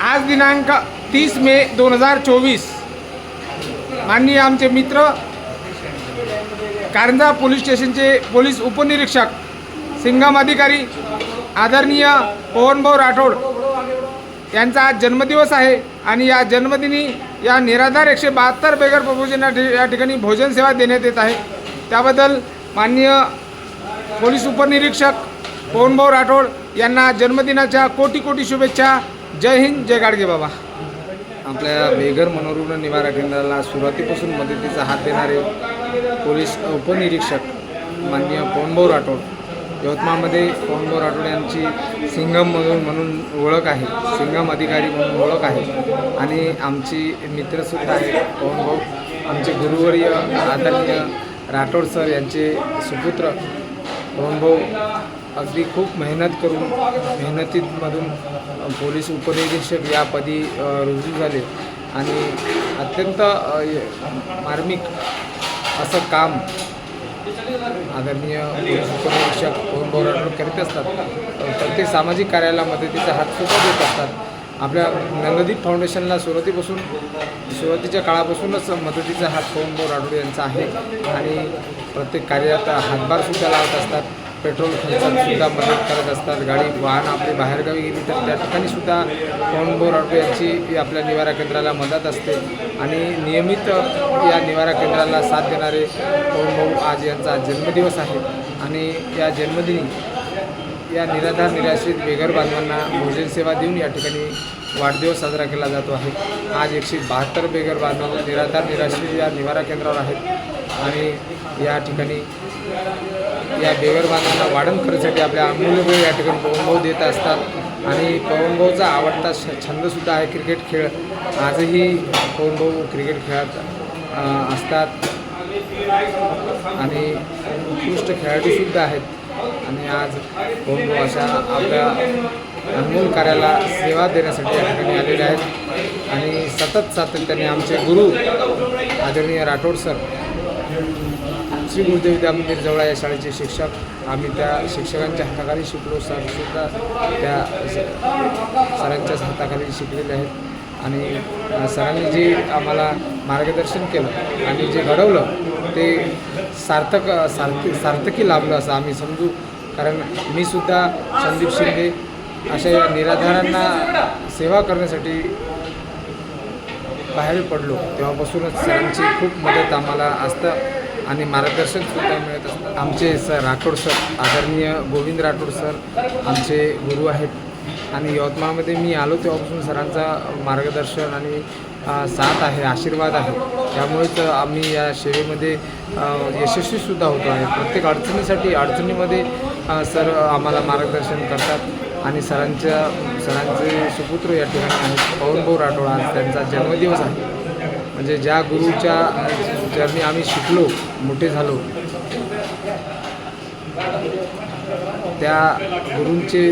आज दिनांक तीस मे दोन हजार चोवीस. माननीय आमचे मित्र कारंजा पोलीस स्टेशनचे पोलीस उपनिरीक्षक सिंगम अधिकारी आदरणीय पवनभाऊ राठोड यांचा आज जन्मदिवस आहे आणि या जन्मदिनी या निराधार एकशे बहात्तर बेगर प्रभूजींना या ठिकाणी भोजन सेवा देण्यात येत आहे. त्याबद्दल माननीय पोलीस उपनिरीक्षक पवनभाऊ राठोड यांना जन्मदिनाच्या कोटी कोटी शुभेच्छा जय हिंद जय गाडगे बाबा. आपल्या बेघर मनोरुग्ण निवारा केंद्राला सुरुवातीपासून मदतीचा हात देणारे पोलीस उपनिरीक्षक माननीय पवनभाऊ राठोड. यवतमाळमध्ये पवनभाऊ राठोड यांची सिंगम म्हणून म्हणून ओळख आहे. सिंगम अधिकारी म्हणून ओळख आहे. आणि आमची मित्रसुद्धा आहे पवनभाऊ. आमचे गुरुवर्य आदरणीय राठोड सर यांचे सुपुत्र पवनभाऊ अगदी खूप मेहनत करून मेहनतीमधून पोलीस उपनिरीक्षक या पदी रुजू झाले. आणि अत्यंत मार्मिक असं काम आदरणीय पोलीस उपनिरीक्षक पवनभाऊ राठोड करीत असतात. प्रत्येक सामाजिक कार्याला मदतीचा हात सुद्धा देत असतात. आपल्या नंददीप फाउंडेशनला सुरुवातीपासून सुरुवातीच्या काळापासूनच मदतीचा हात पवनभाऊ राठोड यांचा आहे. आणि प्रत्येक कार्यात हातभारसुद्धा लावत असतात. पेट्रोल खर्चातसुद्धा मदत करत असतात. गाडी वाहन आपली बाहेरगावी गेली तर त्या ठिकाणी सुद्धा ऑटो राठोड यांची आपल्या निवारा केंद्राला मदत असते. आणि नियमित या निवारा केंद्राला साथ देणारे पवनभाऊ आज यांचा जन्मदिवस आहे. आणि या जन्मदिनी या निराधार निराश्रित बेघर बांधवांना भोजन सेवा देऊन या ठिकाणी वाढदिवस साजरा केला जातो आहे. आज एकशे बहात्तर बेघर बांधवांना निराधार निराश्रित या निवारा केंद्रावर आहेत. आणि या ठिकाणी या बेघर वाढण करण्यासाठी आपल्या अमूल्य वेळ या ठिकाणी पवनभाऊ देत असतात. आणि पवनभाऊचा आवडता छ छंदसुद्धा आहे क्रिकेट खेळ. आजही पवनभाऊ क्रिकेट खेळत असतात. आणि उत्कृष्ट खेळाडूसुद्धा आहेत. आणि आज पवनभाऊ अशा आपल्या अनमोल कार्याला सेवा देण्यासाठी या ठिकाणी आलेले आहेत. आणि सतत सातत्याने आमचे गुरु आदरणीय राठोड सर श्री गुरुदेव विद्या जवळ या शाळेचे शिक्षक. आम्ही त्या शिक्षकांच्या हाताखाली शिकलो. सरसुद्धा त्या सरांच्याच हाताखाली शिकलेले आहेत. आणि सरांनी जे आम्हाला मार्गदर्शन केलं आणि जे घडवलं ते सार्थक सार्थी सार्थकी लाभलं असं आम्ही समजू. कारण मी सुद्धा संदीप शिंदे अशा या निराधारांना सेवा करण्यासाठी बाहेर पडलो. तेव्हापासूनच सरांची खूप मदत आम्हाला असतं. आणि मार्गदर्शनसुद्धा मिळत असतं. आमचे सर राठोड सर आदरणीय गोविंद राठोड सर आमचे गुरु आहेत. आणि यवतमाळमध्ये मी आलो तेव्हापासून सरांचा मार्गदर्शन आणि साथ आहे आशीर्वाद आहे. त्यामुळेच आम्ही या सेवेमध्ये यशस्वीसुद्धा होतो आहे. प्रत्येक अडचणीसाठी अडचणीमध्ये सर आम्हाला मार्गदर्शन करतात. आणि सरांच्या सरांचे सुपुत्र या ठिकाणी आहेत. पवनभाऊ राठोड आज त्यांचा जन्मदिवस आहे. म्हणजे ज्या गुरुच्या ज्यांनी आम्ही शिकलो मोठे झालो. त्या गुरूंचे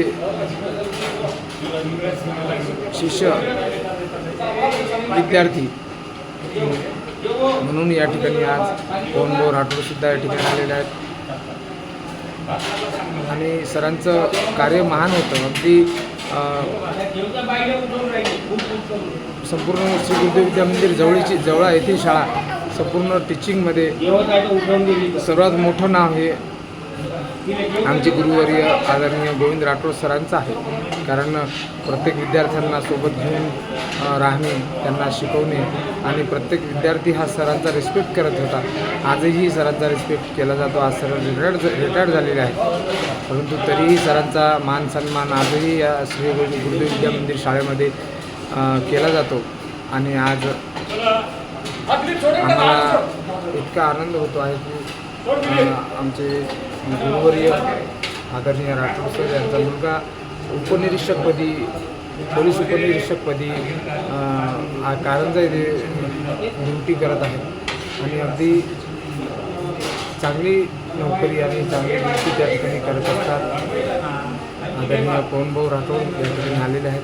शिष्य विद्यार्थी. म्हणून या ठिकाणी आज पवनभाऊ राठोडसुद्धा या ठिकाणी आलेले आहेत. आणि सरांचं कार्य महान होतं. अगदी संपूर्ण श्री गुरुदेव विद्या मंदिर जवळची जवळ येथील शाळा. संपूर्ण टीचिंगमध्ये सर्वात मोठं नाव हे आमचे गुरुवर्य आदरणीय गोविंद राठोड सरांचं आहे. कारण प्रत्येक विद्यार्थ्यांना सोबत घेऊन राहणे त्यांना शिकवणे आणि प्रत्येक विद्यार्थी हा सरांचा रिस्पेक्ट करत होता. आजही सरांचा रिस्पेक्ट केला जातो. आज सर रिटायर्ड रिटायर्ड झालेले आहेत. परंतु तरीही सरांचा मान सन्मान आजही या श्री गुरु गुरुदेव विद्या मंदिर शाळेमध्ये केला जातो. आणि आज आम्हाला इतका आनंद होतो आहे की आमचे गुरुवर्य आदरणीय राठोड सर यांचा मुलगा उपनिरीक्षकपदी पोलीस उपनिरीक्षकपदी कारंजा येथे ड्युटी करत आहे आणि अगदी चांगली नोकरी आणि चांगली ड्युटी त्या ठिकाणी करत असतात. आदरणीय पवनभाऊ राठोड या ठिकाणी आलेले आहेत.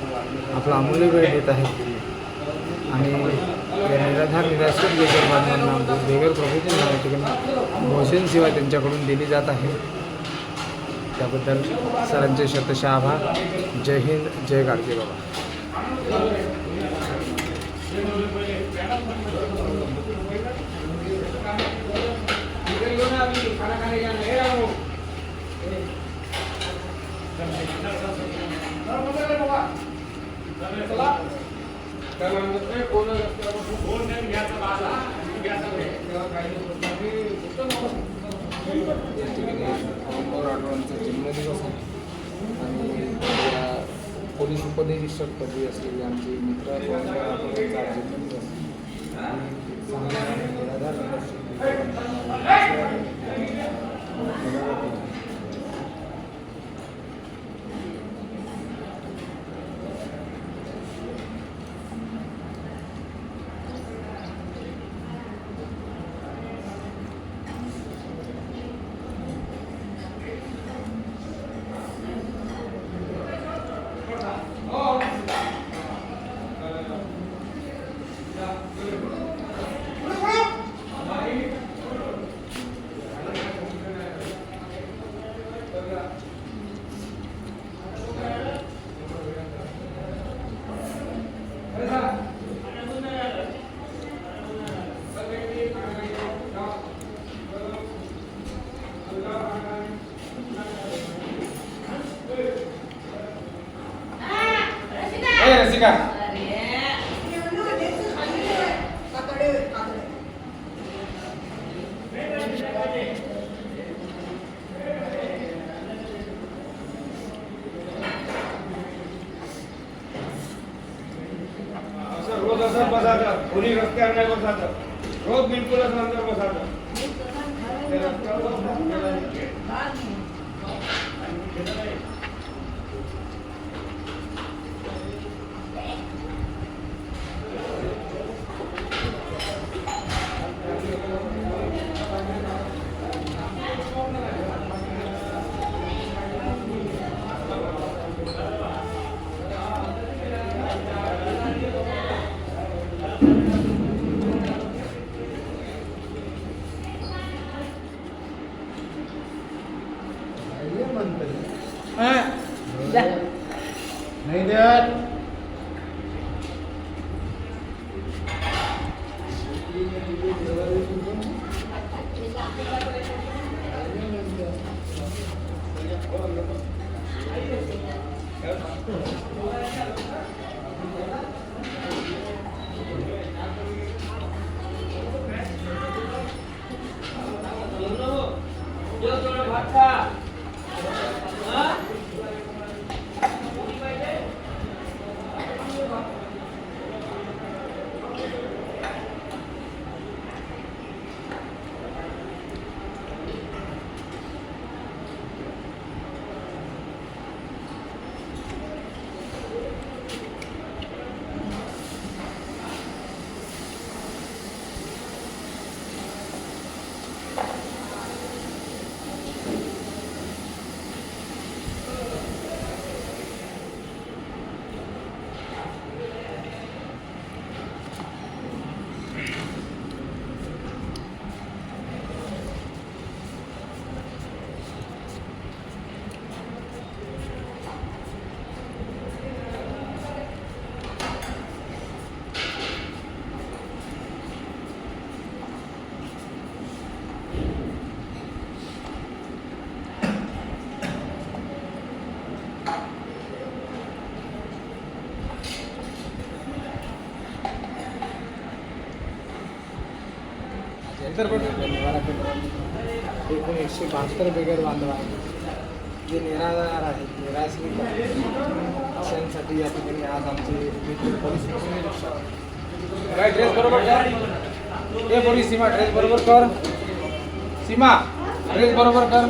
आपला अमूल्य वेळ देत आहेत. आणि निराधार निराश्रित बेघर बांधवांना बेघर प्रभूतींना या ठिकाणी भोजन सेवा त्यांच्याकडून दिली जात आहे त्याबद्दल सरांचे शतशः आभार जय हिंद जय गाडगे बाबा या ठिकाणी पवार आठवड्यांचा जन्मदिवस आहे आणि या पोलीस उपनिरीक्षकपदी असलेले आमचे मित्र पवार आठवड्यांचा आज जन्मदिवस आहे. आणि चांगल्या आणि असं रोज असं बसायचं. कोणी रस्त्यावर नाही बसायचं. रोज बिलकुल असं अंदर बसायचं ते रस्त्यावर बसायचं. नाही देत इतर निवारा एकूण एकशे बहात्तर बेगर बांधव आहेत. जे निराधार आहेत निराश्रित आहेत. अशांसाठी या ठिकाणी आज आमचे मित्र पोलीस काय ड्रेस बरोबर कर ए पोलीस सीमा ड्रेस बरोबर कर सीमा ड्रेस बरोबर कर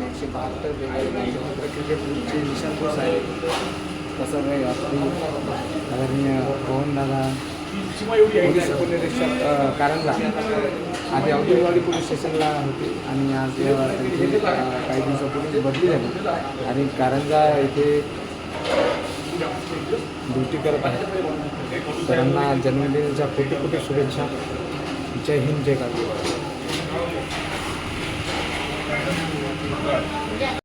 एकशे बहात्तर बेगर बांधव क्रिकेट ग्रुपचे कसं तसं काही आपली आदरणीय पवनदादा पोलीस कारंजा आधी औद्योगिकवाडी पोलीस स्टेशनला होते आणि आज इथे काही दिवसापूर्वी बदली झाली. आणि कारंजा येथे ड्युटी करत आहे त्यांना जन्मदिनाच्या कोटी कोटी शुभेच्छा. जय हिंद जय काळजी